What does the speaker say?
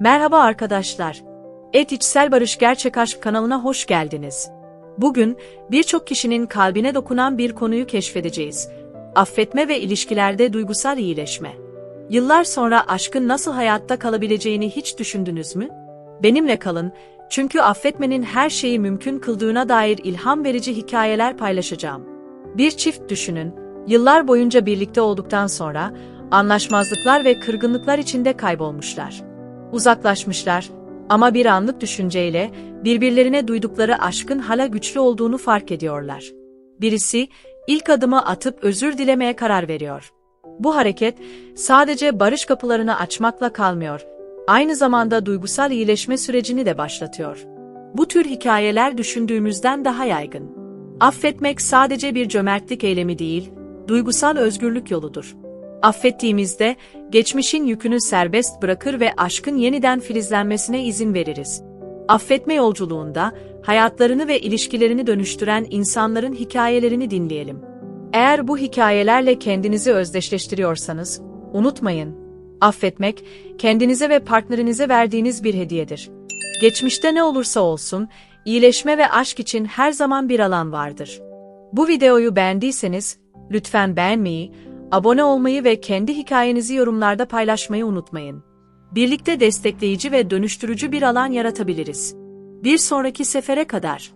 Merhaba arkadaşlar. Et İçsel Barış Gerçek Aşk kanalına hoş geldiniz. Bugün birçok kişinin kalbine dokunan bir konuyu keşfedeceğiz. Affetme ve ilişkilerde duygusal iyileşme. Yıllar sonra aşkın nasıl hayatta kalabileceğini hiç düşündünüz mü? Benimle kalın, çünkü affetmenin her şeyi mümkün kıldığına dair ilham verici hikayeler paylaşacağım. Bir çift düşünün, yıllar boyunca birlikte olduktan sonra anlaşmazlıklar ve kırgınlıklar içinde kaybolmuşlar. Uzaklaşmışlar ama bir anlık düşünceyle birbirlerine duydukları aşkın hala güçlü olduğunu fark ediyorlar. Birisi ilk adımı atıp özür dilemeye karar veriyor. Bu hareket sadece barış kapılarını açmakla kalmıyor, aynı zamanda duygusal iyileşme sürecini de başlatıyor. Bu tür hikayeler düşündüğümüzden daha yaygın. Affetmek sadece bir cömertlik eylemi değil, duygusal özgürlük yoludur. Affettiğimizde geçmişin yükünü serbest bırakır ve aşkın yeniden filizlenmesine izin veririz. Affetme yolculuğunda hayatlarını ve ilişkilerini dönüştüren insanların hikayelerini dinleyelim. Eğer bu hikayelerle kendinizi özdeşleştiriyorsanız, unutmayın, affetmek kendinize ve partnerinize verdiğiniz bir hediyedir. Geçmişte ne olursa olsun, iyileşme ve aşk için her zaman bir alan vardır. Bu videoyu beğendiyseniz, lütfen beğenmeyi, abone olmayı ve kendi hikayenizi yorumlarda paylaşmayı unutmayın. Birlikte destekleyici ve dönüştürücü bir alan yaratabiliriz. Bir sonraki sefere kadar.